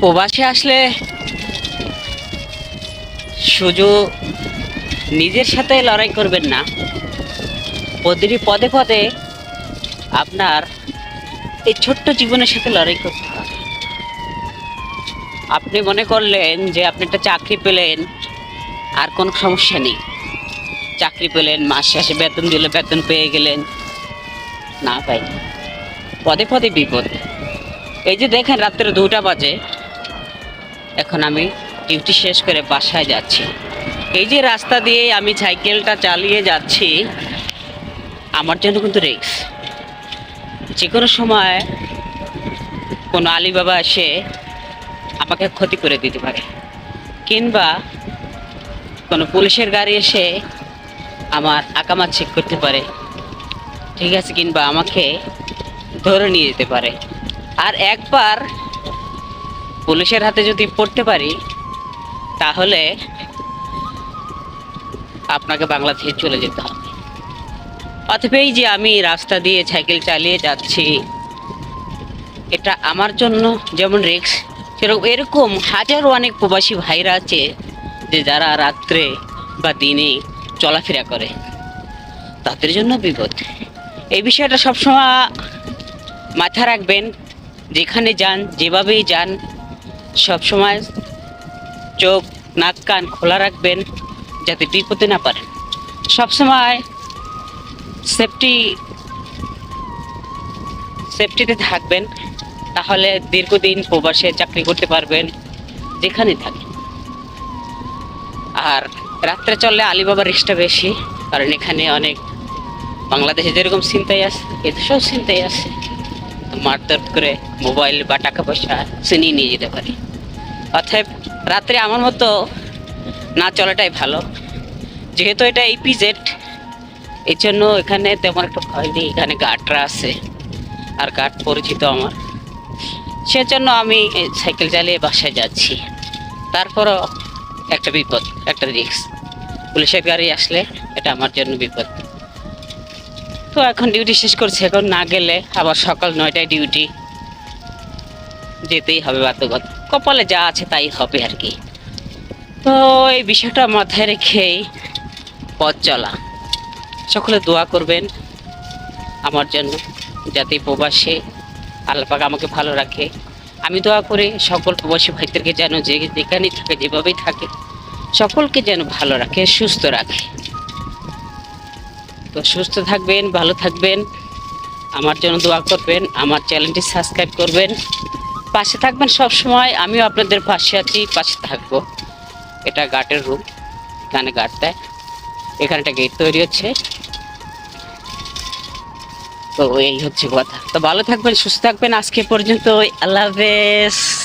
প্রবাসে আসলে শুধু নিজের সাথে লড়াই করবেন না, প্রতিটি পদে পদে আপনার এই ছোট্ট জীবনের সাথে লড়াই করতে হবে। আপনি মনে করলেন যে আপনি একটা চাকরি পেলেন, আর কোনো সমস্যা নেই। চাকরি পেলেন, মাস শেষে বেতন দিলে বেতন পেয়ে গেলেন। না ভাই, পদে পদে বিপদ। এই যে দেখেন রাত্রে দুটা বাজে এখন আমি ডিউটি শেষ করে বাসায় যাচ্ছি। এই যে রাস্তা দিয়ে আমি সাইকেলটা চালিয়ে যাচ্ছি, আমার জন্য কিন্তু রিক্স যে কোনো সময় কোনো আলিবাবা এসে আমাকে ক্ষতি করে দিতে পারে, কিংবা কোনো পুলিশের গাড়ি এসে আমার আকামা চেক করতে পারে, ঠিক আছে, কিংবা আমাকে ধরে নিয়ে যেতে পারে। আর একবার পুলিশের হাতে যদি পড়তে পারি, তাহলে আপনাকে বাংলাদেশে চলে যেতে হবে। অথবা এই যে আমি রাস্তা দিয়ে সাইকেল চালিয়ে যাচ্ছি, এটা আমার জন্য যেমন রিক্স সেরকম এরকম হাজারো অনেক প্রবাসী ভাইরা আছে যে যারা রাত্রে বা দিনে চলাফেরা করে। তাদের জন্য বিপদ। এই বিষয়টা সবসময় মাথা রাখবেন, যেখানে যান, যেভাবেই যান সবসময় চোখ, নাক, কান খোলা রাখবেন যাতে বিপদে না পারেন সবসময় সেফটি সেফটিতে থাকবেন, তাহলে দীর্ঘদিন প্রবাসে চাকরি করতে পারবেন যেখানে থাকেন। আর রাত্রে চললে আলিবাবার রিক্সটা বেশি, কারণ এখানে অনেক বাংলাদেশে যেরকম চিন্তাই আছে, এদেশেও চিন্তাই আছে। মারধর করে মোবাইল বা টাকা পয়সা ছিনিয়ে নিয়ে যেতে পারে। অতএব রাত্রে আমার মতো না চলাটাই ভালো। যেহেতু এটা ইপিজেড এই জন্য এখানে তেমন একটা ভয় নেই। এখানে গার্ডরা আছে আর গার্ড পরিচিত আমার। সেজন্য আমি সাইকেল চালিয়ে বাসায় যাচ্ছি। তারপরও একটা বিপদ, একটা রিস্ক পুলিশের গাড়ি আসলে এটা আমার জন্য বিপদ। তো এখন ডিউটি শেষ করছি, এখন না গেলে আবার সকাল নয়টায় ডিউটি যেতেই হবে বাধ্যগত। কপালে যা আছে তাই হবে আর কি। তো এই বিষয়টা মাথায় রেখেই পথ চলা। সকলে দোয়া করবেন আমার জন্য, যাতে প্রবাসে আল্লাপাক আমাকে ভালো রাখে। আমি দোয়া করি সকল প্রবাসী ভাইদেরকে যেন যে যেখানেই থাকে, যেভাবেই থাকে, সকলকে যেন ভালো রাখে, সুস্থ রাখে। তো সুস্থ থাকবেন, ভালো থাকবেন। আমার জন্য দোয়া করবেন, আমার চ্যানেলটি সাবস্ক্রাইব করবেন। পাশে থাকবেন সব সময় আমিও আপনাদের পাশে আছি, পাশে থাকব। এটা গার্ডের রুম এখানে গার্ড দেয়। এখানে একটা গেট তৈরি হচ্ছে। তো এই হচ্ছে কথা। তো ভালো থাকবেন, সুস্থ থাকবেন। আজকে পর্যন্ত আল্লাহ হাফেজ।